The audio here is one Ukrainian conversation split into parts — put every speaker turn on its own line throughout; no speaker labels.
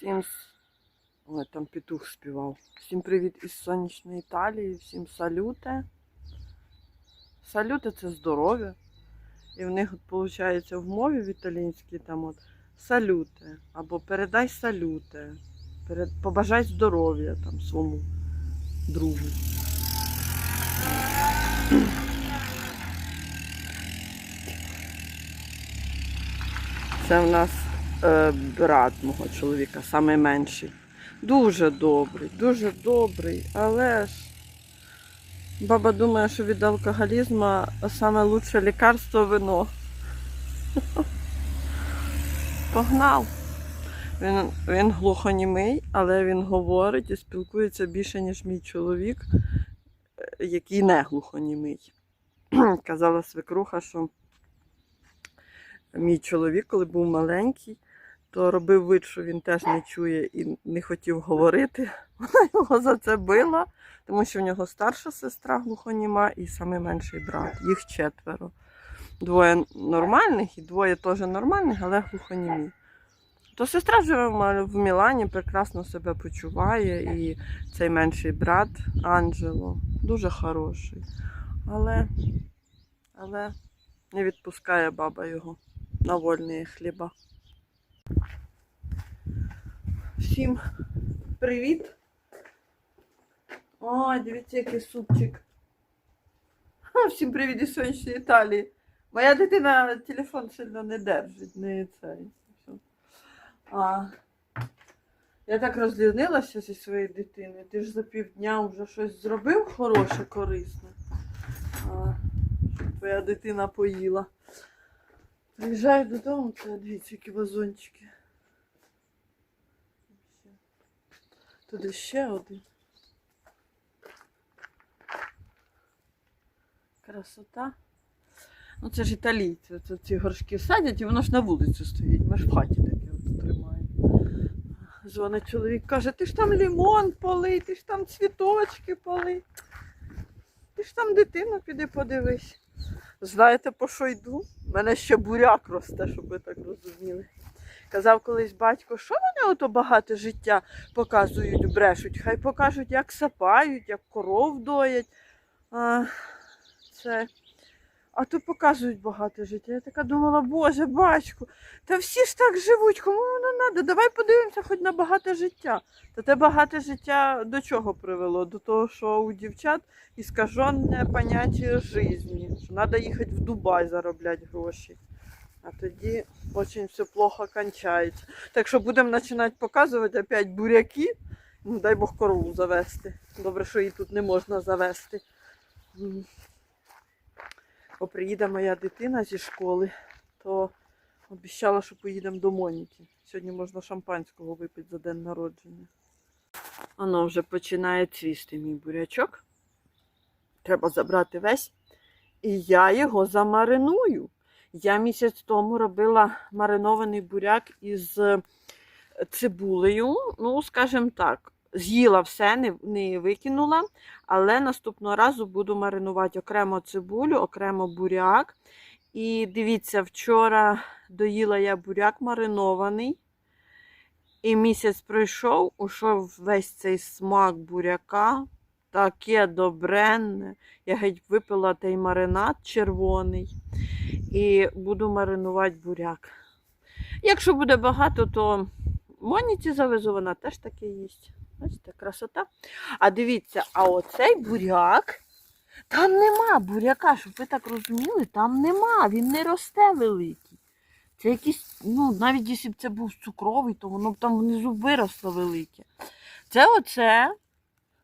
Всім Ой, там петух співав. Всім привіт із сонячної Італії, всім салюте. Салюте це здоров'я. І в них, от, виходить, в мові в італійській там от салюте. Або передай. Перед... Побажай здоров'я там своєму другу. Це в нас брат мого чоловіка, найменший. Дуже добрий, дуже добрий, але ж баба думає, що від алкоголізму лучше лікарство вино. Погнав. Він, він глухонімий, але він говорить і спілкується більше, ніж мій чоловік, е, який не глухонімий. Казала свекруха, що мій чоловік, коли був маленький, то робив вид, що він теж не чує і не хотів говорити. Вона його за це била, тому що в нього старша сестра глухоніма і найменший брат. Їх четверо. Двоє нормальних і двоє теж нормальних, але глухонімі. То сестра живе в Мілані, прекрасно себе почуває, і цей менший брат Анджело дуже хороший. Але, але не відпускає баба його на вольні хліба. Всім привіт! Ой, дивіться, який супчик. Всім привіт із сонячної Італії. Моя дитина телефон сильно не держить, не цей. А, я так розлінилася зі своєю дитиною. Ти ж за півдня вже щось зробив хороше, корисне. А, твоя дитина поїла. Приїжджаю додому, це дивіться, які вазончики. Туди ще один. Красота. Ну це ж італійці, це ці горшки садять і воно ж на вулиці стоїть. Ми ж в хаті таке от тримаємо. Дзвонить чоловік, каже, ти ж там лимон полий, ти ж там цвіточки полий. Ти ж там дитину піди подивись. Знаєте, по що йду? У мене ще буряк росте, щоб ви так розуміли. Казав колись батько, що вони ото багато життя показують, брешуть. Хай покажуть, як сапають, як коров доять. А, це. А то показують багато життя. Я така думала, боже, батько, та всі ж так живуть, кому воно треба? Давай подивимося хоч на багате життя. Та те багате життя до чого привело? До того, що у дівчат іскажене поняття житті, що треба їхати в Дубай заробляти гроші. А тоді дуже все плохо кончається. Так що будемо починати показувати опять буряки. Ну, дай Бог корову завести. Добре, що її тут не можна завести. М. Бо приїде моя дитина зі школи, то обіцяла, що поїдемо до Моніки. Сьогодні можна шампанського випити за день народження. Воно вже починає цвісти мій бурячок. Треба забрати весь. І я його замариную. Я місяць тому робила маринований буряк із цибулею. Ну, скажімо так, з'їла все, не, не викинула, але наступного разу буду маринувати окремо цибулю, окремо буряк. І дивіться, вчора доїла я буряк маринований. І місяць пройшов, ушов весь цей смак буряка. Таке добренне. Я геть випила той маринад червоний і буду маринувати буряк. Якщо буде багато, то Моніці завезу, вона теж таке їсть. Бачите, красота. А дивіться, а оцей буряк, там нема буряка, щоб ви так розуміли, там нема, він не росте великий. Це якийсь, ну, навіть якщо б це був цукровий, то воно б там внизу виросло велике. Це оце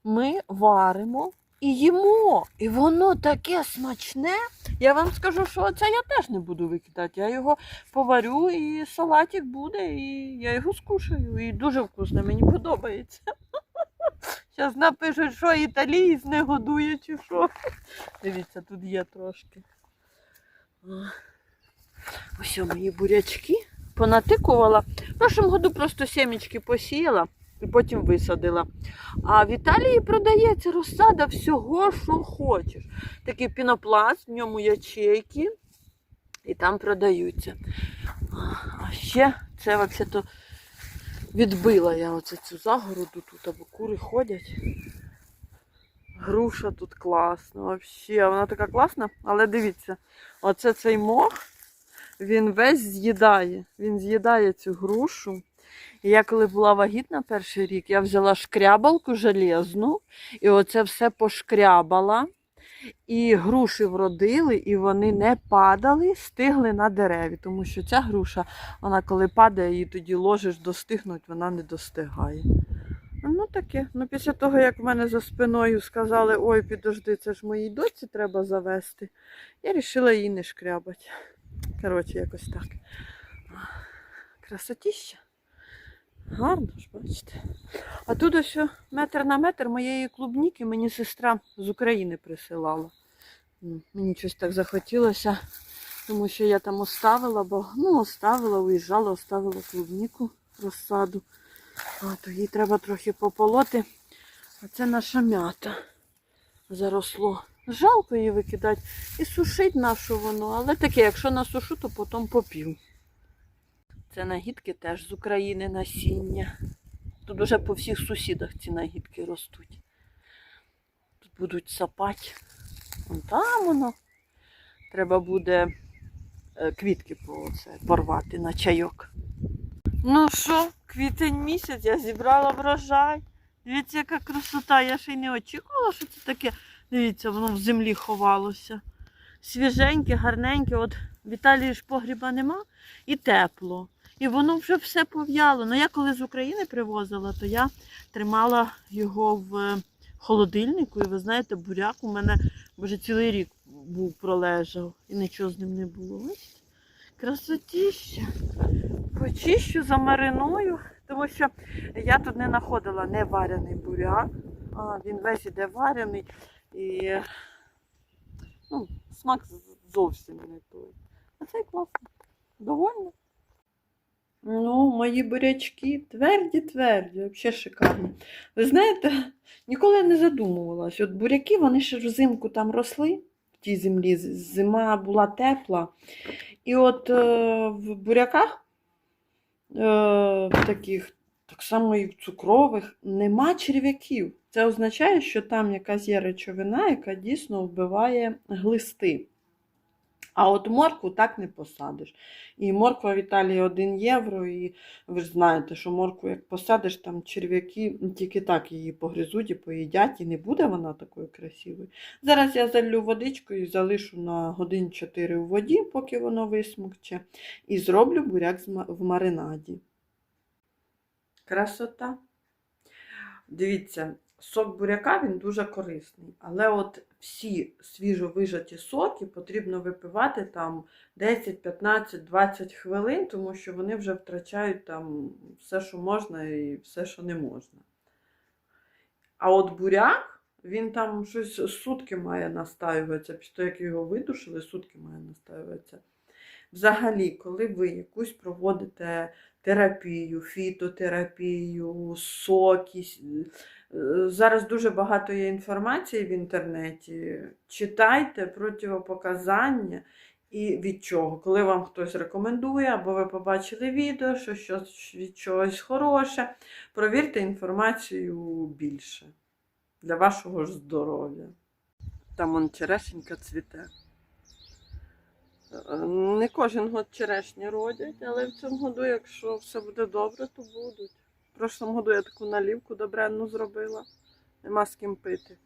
ми варимо і їмо. І воно таке смачне. Я вам скажу, що це я теж не буду викидати. Я його поварю і салатик буде, і я його скушаю. І дуже вкусне, мені подобається. Зараз напишуть, що італієць не годує чи що. Дивіться, тут є трошки. Ось мої бурячки понатикувала. В прошлому году просто сімечки посіяла і потім висадила. А в Італії продається розсада всього, що хочеш. Такий пінопласт, в ньому ячейки, і там продаються. А ще це взагалі Відбила я оце цю загороду тут, або кури ходять. Груша тут класна, взагалі, вона така класна, але дивіться, оце цей мох, він весь з'їдає. Він з'їдає цю грушу. Я коли була вагітна перший рік, я взяла шкрябалку железну і оце все пошкрябала. І груші вродили, і вони не падали, стигли на дереві. Тому що ця груша, вона коли падає, її тоді ложиш достигнуть, вона не достигає. Ну таке. Ну після того, як в мене за спиною сказали, ой, підожди, це ж моїй доці треба завести, я вирішила її не шкрябати. Коротше, якось так. Красотіща. Гарно ж, бачите. А тут ось метр на метр моєї клубніки мені сестра з України присилала. Мені щось так захотілося, тому що я там оставила, бо ну, оставила, уїжджала, оставила клубніку розсаду. А, то їй треба трохи пополоти. А це наша м'ята заросло. Жалко її викидати і сушить нашу воно, але таке, якщо насушу, то потім попів. Це нагідки теж з України насіння. Тут уже по всіх сусідах ці нагідки ростуть. Тут будуть сапати. Вон там воно. Треба буде е, квітки порвати на чайок. Ну що, квітень місяць, я зібрала врожай. Дивіться, яка красота. Я ще й не очікувала, що це таке. Дивіться, воно в землі ховалося. Свіженьке, гарненьке. От в Італії ж погріба нема і тепло. І воно вже все пов'яло. Ну я коли з України привозила, то я тримала його в холодильнику. І ви знаєте, буряк у мене вже цілий рік був пролежав і нічого з ним не було. Ось красотіща. Почищу, замариную, тому що я тут не знаходила не варений буряк. А, він весь іде варений і ну, смак зовсім не той. А цей класний. Довольно. Ну, мої бурячки тверді-тверді, взагалі шикарні. Ви знаєте, ніколи не задумувалась. От буряки, вони ще взимку там росли в тій землі. Зима була тепла. І от е, в буряках е, таких, так само і в цукрових, нема черв'яків. Це означає, що там якась є речовина, яка дійсно вбиває глисти. А от моркву так не посадиш. І морква в Італії 1 євро, і ви ж знаєте, що моркву як посадиш, там черв'яки тільки так її погризуть і поїдять, і не буде вона такою красивою. Зараз я залью водичкою і залишу на годин 4 у воді, поки воно висмокче, і зроблю буряк в маринаді. Красота. Дивіться, сок буряка він дуже корисний, але от всі свіжовижаті соки потрібно випивати там 10, 15, 20 хвилин, тому що вони вже втрачають там все, що можна, і все, що не можна. А от буряк, він там щось сутки має настаюватися. Після того, як його видушили, сутки має настаюватися. Взагалі, коли ви якусь проводите терапію, фітотерапію, соки, с- е, зараз дуже багато є інформації в інтернеті. Читайте противопоказання і від чого. Коли вам хтось рекомендує, або ви побачили відео, що щось від чогось хороше, провірте інформацію більше для вашого ж здоров'я. Там он черешенька цвіте. Е, Не кожен год черешні родять, але в цьому году, якщо все буде добре, то будуть. В прошлому году я таку налівку добренну зробила. Нема з ким пити.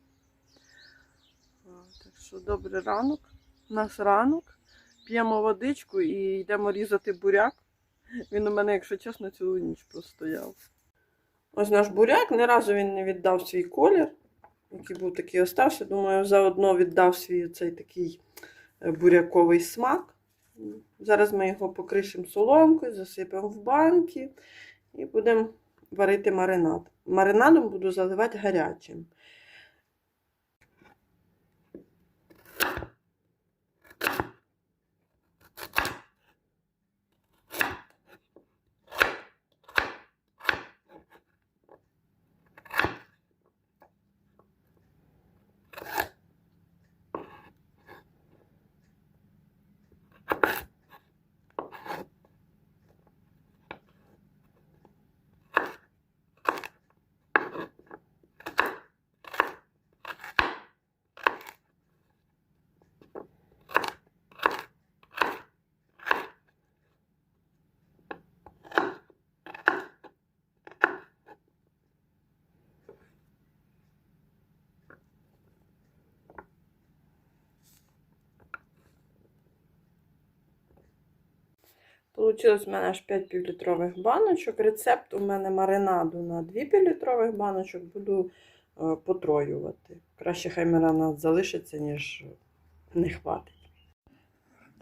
Так що добрий ранок. У нас ранок. П'ємо водичку і йдемо різати буряк. Він у мене, якщо чесно, цілу ніч простояв. Ось наш буряк, ні разу він не віддав свій колір, який був такий остався. Думаю, заодно віддав свій цей такий е, буряковий смак. Зараз ми його покришимо соломкою, засипемо в банки і будемо варити маринад. Маринадом буду заливати гарячим. Получилось в мене аж 5 півлітрових баночок. Рецепт у мене маринаду на 2 півлітрових баночок буду е, потроювати. Краще хай маринад залишиться, ніж не хватить.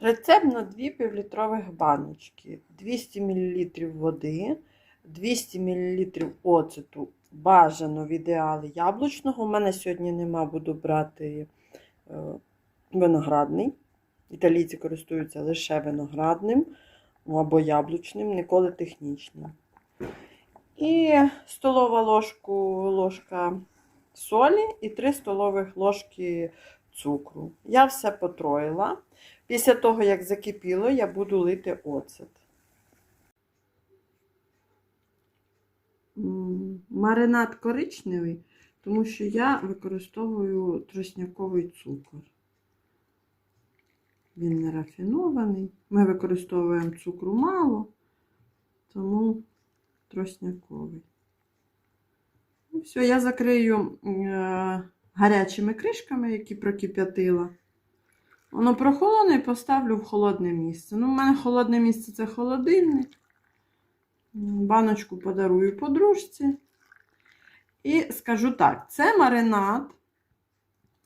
Рецепт на 2 півлітрових баночки. 200 мл води, 200 мл оцету, бажано в ідеалі яблучного. У мене сьогодні нема, буду брати е, виноградний. Італійці користуються лише виноградним або яблучним, ніколи технічним. І столова ложку, ложка солі і 3 столових ложки цукру. Я все потроїла. Після того, як закипіло, я буду лити оцет. Маринад коричневий, тому що я використовую тростняковий цукор. Він не рафінований. Ми використовуємо цукру мало, тому тростняковий. Ну, все, я закрию е, гарячими кришками, які прокип'ятила. Воно прохолоне і поставлю в холодне місце. Ну, у мене холодне місце це холодильник. Баночку подарую подружці. І скажу так: це маринад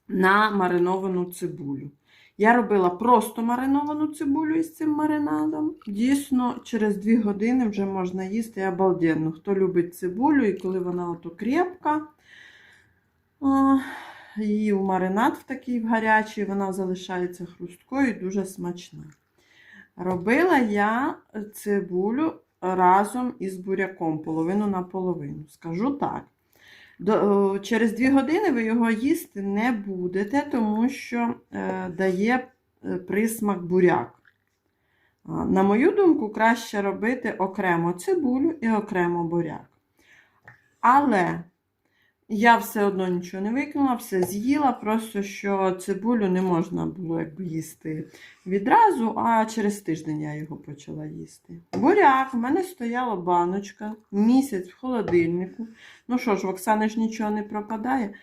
на мариновану цибулю. Я робила просто мариновану цибулю із цим маринадом. Дійсно, через 2 години вже можна їсти обалденно. Хто любить цибулю і коли вона ото крепка, її в маринад в такий в гарячий, вона залишається хрусткою і дуже смачна. Робила я цибулю разом із буряком, половину на половину. Скажу так. До, через 2 години ви його їсти не будете, тому що е, дає е, присмак буряк. На мою думку, краще робити окремо цибулю і окремо буряк. Але я все одно нічого не викинула, все з'їла, просто що цибулю не можна було якби, їсти відразу, а через тиждень я його почала їсти. Буряк, у мене стояла баночка місяць в холодильнику. Ну що ж, в Оксани ж нічого не пропадає.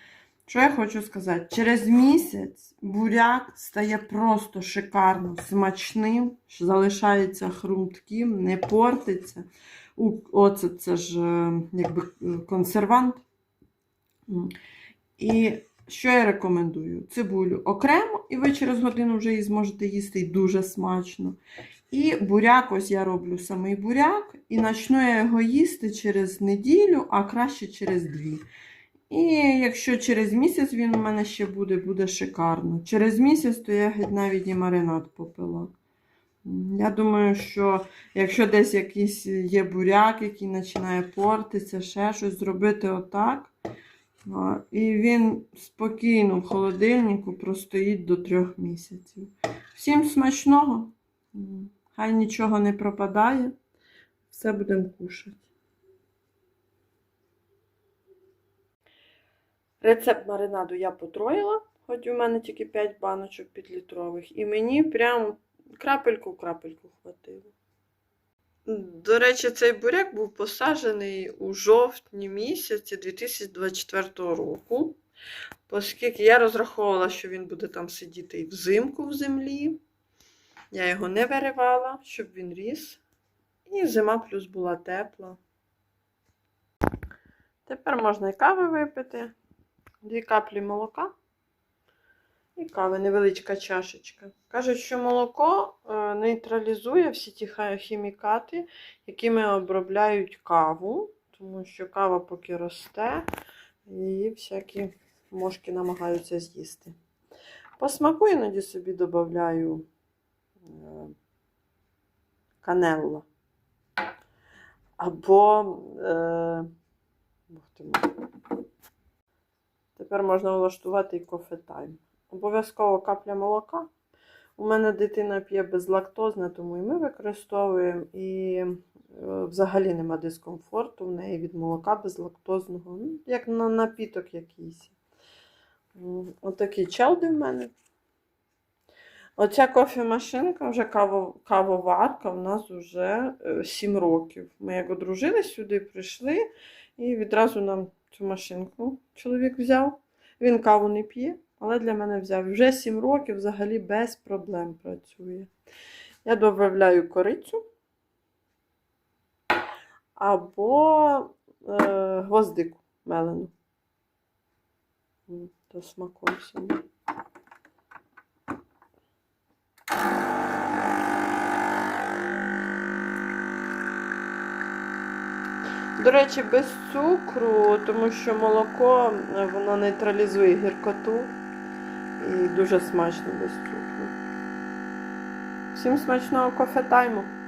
Що я хочу сказати? Через місяць буряк стає просто шикарно смачним, залишається хрумтким, не портиться. Оце це ж е, якби е, консервант. І що я рекомендую? Цибулю окремо, і ви через годину вже її зможете їсти і дуже смачно. І буряк, ось я роблю самий буряк, і почну я його їсти через неділю, а краще через дві. І якщо через місяць він у мене ще буде, буде шикарно. Через місяць, то я геть навіть і маринад попила. Я думаю, що якщо десь якийсь є буряк, який починає портитися, ще щось зробити отак. І він спокійно в холодильнику простоїть до трьох місяців. Всім смачного! Хай нічого не пропадає. Все будемо кушати. Рецепт маринаду я потроїла, хоч у мене тільки 5 баночок підлітрових, і мені прям крапельку-крапельку хватило. До речі, цей буряк був посаджений у жовтні місяці 2024 року, оскільки я розраховувала, що він буде там сидіти і взимку в землі. Я його не виривала, щоб він ріс. І зима плюс була тепла. Тепер можна і кави випити. Дві каплі молока і кави, невеличка чашечка. Кажуть, що молоко е, нейтралізує всі ті хімікати, якими обробляють каву, тому що кава поки росте, її всякі мошки намагаються з'їсти. По смаку іноді собі додаю е, канелла. Або е. Тепер можна влаштувати і кофе-тайм. Обов'язково капля молока. У мене дитина п'є безлактозне, тому і ми використовуємо. І е, взагалі нема дискомфорту в неї від молока безлактозного, ну, як на напіток якийсь. М, Отакі чалди в мене. Оця кофемашинка, вже каво, кавоварка, в нас вже 7 років. Ми як одружились сюди, прийшли, і відразу нам цю машинку чоловік взяв. Він каву не п'є, але для мене взяв. Вже 7 років взагалі без проблем працює. Я додаю корицю або е, гвоздику мелену. То смаком собі. До речі, без цукру, тому що молоко е, воно нейтралізує гіркоту і дуже смачно без цукру. Всім смачного кофе-тайму!
Ma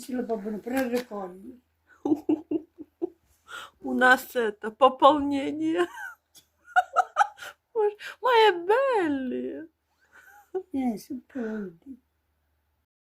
ce le popolano per ricordi.
У нас это пополнение. Моя.
Eh, sono pronti.